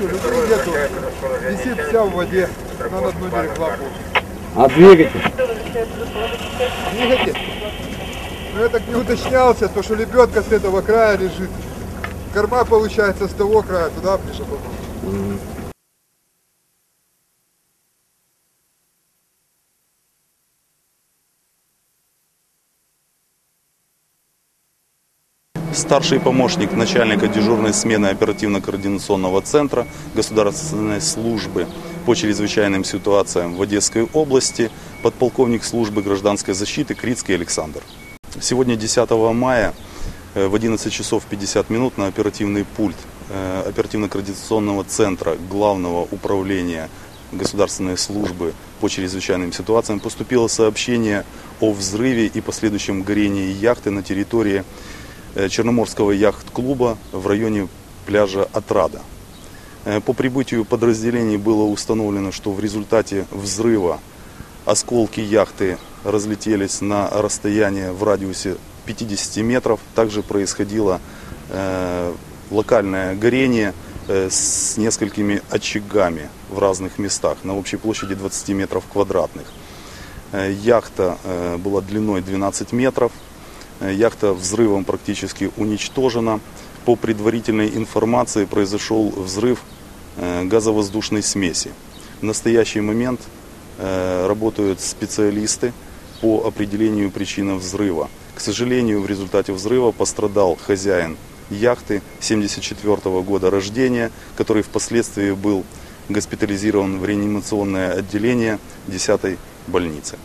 что, люблю нету. Висит вся в воде. Она на дно берегла. А двигатель? Двигатель? Ну я так не уточнялся, то что лебедка с этого края лежит. Корма получается с того края, туда ближе попала. Старший помощник начальника дежурной смены оперативно-координационного центра Государственной службы по чрезвычайным ситуациям в Одесской области, подполковник службы гражданской защиты Крицкий Александр. Сегодня 10 мая э, в 11 часов 50 минут на оперативный пульт э, оперативно-координационного центра Главного управления государственной службы по чрезвычайным ситуациям поступило сообщение о взрыве и последующем горении яхты на территории Черноморского яхт-клуба в районе пляжа Отрада. Э, По прибытию подразделений было установлено, что в результате взрыва осколки яхты разлетелись на расстояние в радиусе 50 метров. Также происходило э, локальное горение э, с несколькими очагами в разных местах на общей площади 20 метров квадратных. Э, Яхта э, была длиной 12 метров. Яхта взрывом практически уничтожена. По предварительной информации произошел взрыв э, газовоздушной смеси. В настоящий момент э, работают специалисты по определению причины взрыва. К сожалению, в результате взрыва пострадал хозяин яхты 74 года рождения, который впоследствии был госпитализирован в реанимационное отделение 10 больницы.